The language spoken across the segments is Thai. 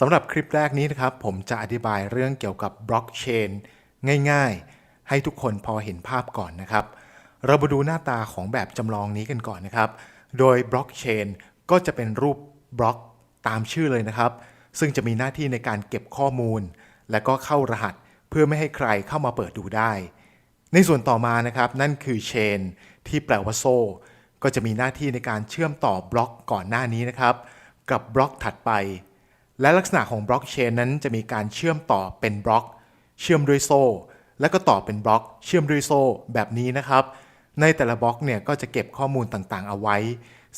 สำหรับคลิปแรกนี้นะครับ ผมจะอธิบายเรื่องเกี่ยวกับบล็อกเชนง่ายๆ ให้ทุกคนพอเห็นภาพก่อนนะครับ เรามาดูหน้าตาของแบบจำลองนี้กันก่อนนะครับ โดยบล็อกเชนก็จะเป็นรูปบล็อกตามชื่อเลยนะครับ ซึ่งจะมีหน้าที่ในการเก็บข้อมูล และก็เข้ารหัสเพื่อไม่ให้ใครเข้ามาเปิดดูได้ ในส่วนต่อมานะครับ นั่นคือเชนที่แปลว่าโซ่ ก็จะมีหน้าที่ในการเชื่อมต่อบล็อกก่อนหน้านี้นะครับ กับบล็อกถัดไป และลักษณะของบล็อกเชนนั้นจะมีการเชื่อมต่อเป็นบล็อก เชื่อมด้วยโซ่ แล้วก็ต่อเป็นบล็อก เชื่อมด้วยโซ่แบบนี้นะครับ ในแต่ละบล็อกเนี่ยก็จะเก็บข้อมูลต่างๆ เอาไว้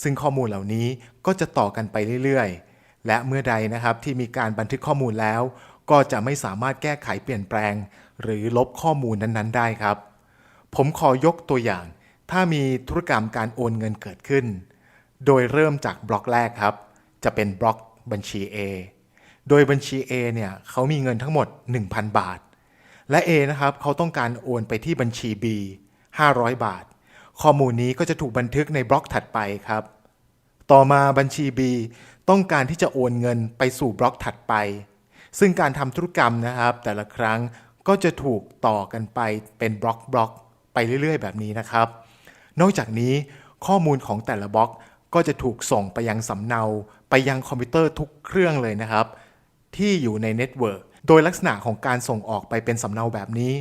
ซึ่งข้อมูลเหล่านี้ก็จะต่อกันไปเรื่อยๆ และเมื่อใดนะครับที่มีการบันทึกข้อมูลแล้ว ก็จะไม่สามารถแก้ไขเปลี่ยนแปลง หรือลบข้อมูลนั้นๆ ได้ครับ ผมขอยกตัวอย่าง ถ้ามีธุรกรรมการโอนเงินเกิดขึ้น โดยเริ่มจากบล็อกแรกครับ จะเป็นบล็อกบัญชี A โดยบัญชี A เนี่ยเขามีเงินทั้งหมด 1,000 บาท และ A นะครับเขาต้องการโอนไปที่บัญชี B 500 บาท ข้อมูลนี้ก็จะถูกบันทึกในบล็อกถัดไปครับ ต่อมาบัญชี B ต้องการที่จะโอนเงินไปสู่บล็อกถัดไป ซึ่งการทำธุรกรรมนะครับ แต่ละครั้งก็จะถูกต่อกันไปเป็นบล็อกบล็อกไปเรื่อย ๆ แบบนี้นะครับ นอกจากนี้ข้อมูลของแต่ละบล็อกก็จะถูกส่งไปยังสำเนาไปยังคอมพิวเตอร์ทุกเครื่องเลยนะครับ ที่อยู่ในเน็ตเวิร์กโดยลักษณะของการส่งออกไปเป็นสำเนาแบบนี้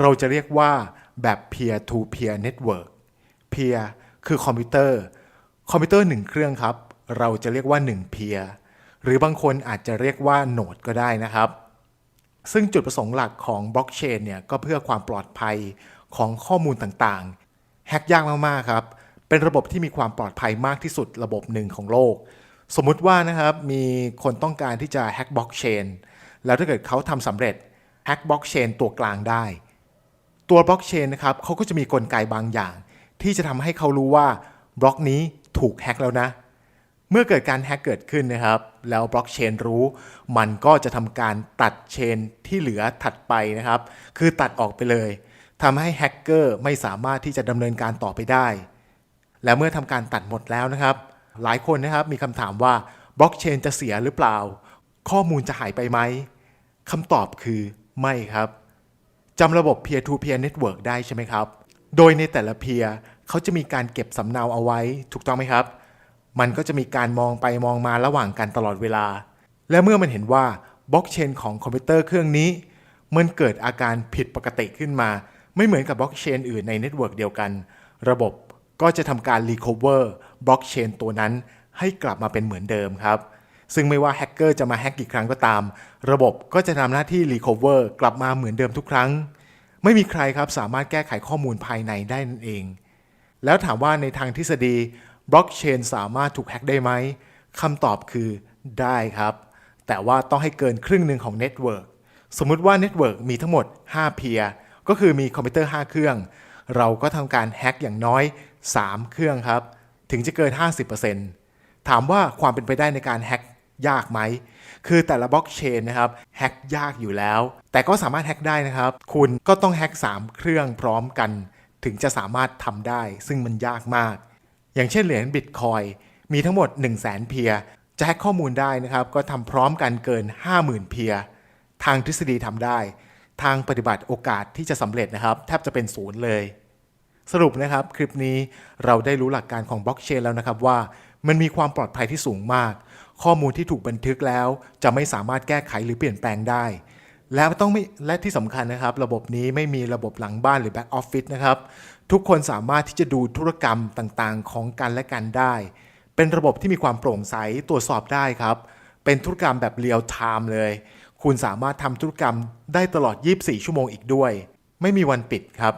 เราจะเรียกว่าแบบ peer to peer network peer คือคอมพิวเตอร์ คอมพิวเตอร์หนึ่งเครื่องครับ เราจะเรียกว่า1 peer หรือบางคนอาจจะเรียกว่าโนดก็ได้นะครับ ซึ่งจุดประสงค์หลักของบล็อกเชนเนี่ยก็เพื่อความปลอดภัยของข้อมูลต่างๆ แฮกยากมากๆครับ เป็นระบบที่มีความปลอดภัยมากที่สุดระบบหนึ่งของโลก สมมุติว่านะครับมีคนต้องการที่จะแฮ็กบล็อกเชนแล้วถ้าเกิดเขาทำสำเร็จแฮ็กบล็อกเชนตัวกลางได้ ตัวบล็อกเชนนะครับเขาก็จะมีกลไกบางอย่าง ที่จะทำให้เขารู้ว่าบล็อกนี้ถูกแฮ็กแล้วนะ เมื่อเกิดการแฮกเกิดขึ้นนะครับ แล้วบล็อกเชนรู้ มันก็จะทำการตัดเชนที่เหลือถัดไปนะครับ คือตัดออกไปเลยทำให้แฮกเกอร์ไม่สามารถที่จะดำเนินการต่อไปได้ และเมื่อทำการตัดหมดแล้วนะครับ หลายคนนะครับมีคำถามว่าบล็อกเชนจะเสียหรือเปล่า ข้อมูลจะหายไปไหมคำตอบคือไม่ครับจำระบบ peer to peer network ได้ใช่ไหมครับ โดยในแต่ละ peer เขาจะมีการเก็บสำเนาเอาไว้ถูกต้องไหมครับ มันก็จะมีการมองไปมองมาระหว่างกันตลอดเวลา และเมื่อมันเห็นว่าบล็อกเชนของคอมพิวเตอร์เครื่องนี้ มันเกิดอาการผิดปกติขึ้นมา ไม่เหมือนกับบล็อกเชนอื่นในเน็ตเวิร์กเดียวกัน ระบบก็จะทำการ recover บล็อกเชนตัวนั้นให้กลับมาเป็นเหมือนเดิมครับ ซึ่งไม่ว่าแฮกเกอร์จะมาแฮกกี่ครั้งก็ตาม ระบบก็จะทำหน้าที่ recover กลับมาเหมือนเดิมทุกครั้ง ไม่มีใครครับสามารถแก้ไขข้อมูลภายในได้นั่นเอง แล้วถามว่าในทางทฤษฎีบล็อกเชนสามารถถูกแฮกได้ไหมคำตอบคือได้ครับ แต่ว่าต้องให้เกินครึ่งหนึ่งของเน็ตเวิร์กสมมุติว่าเน็ตเวิร์กมีทั้งหมด 5 เพียร์ก็คือมีคอมพิวเตอร์ 5 เครื่อง เราก็ทำการแฮกอย่างน้อย 3 เครื่องครับ ถึงจะเกิน 50%ถามว่าความเป็นไปได้ในการแฮกยากไหม คือแต่ละบล็อกเชนนะครับแฮกยากอยู่แล้ว แต่ก็สามารถแฮกได้นะครับ คุณก็ต้องแฮก3 เครื่องพร้อมกัน ถึงจะสามารถทำได้ ซึ่งมันยากมาก อย่างเช่นเหรียญบิตคอยมีทั้งหมด 1 0 0 0 0แสนเพียร์จะแฮกข้อมูลได้นะครับ ก็ทำพร้อมกันเกิน 50,000 เพียร์ทางทฤษฎีทำได้ ทางปฏิบัติโอกาสที่จะสำเร็จนะครับ แทบจะเป็นศูนย์เลย สรุปนะครับ คลิปนี้เราได้รู้หลักการของบล็อกเชนแล้วนะครับว่ามันมีความปลอดภัยที่สูงมาก ข้อมูลที่ถูกบันทึกแล้ว จะไม่สามารถแก้ไขหรือเปลี่ยนแปลงได้ และต้องไม่และที่สำคัญนะครับ ระบบนี้ไม่มีระบบหลังบ้านหรือแบ็กออฟฟิศนะครับ ทุกคนสามารถที่จะดูธุรกรรมต่างๆ ของกันและกันได้ เป็นระบบที่มีความโปร่งใสตรวจสอบได้ครับ เป็นธุรกรรมแบบเรียลไทม์เลย คุณสามารถทำธุรกรรมได้ตลอด 24 ชั่วโมงอีกด้วย ไม่มีวันปิดครับ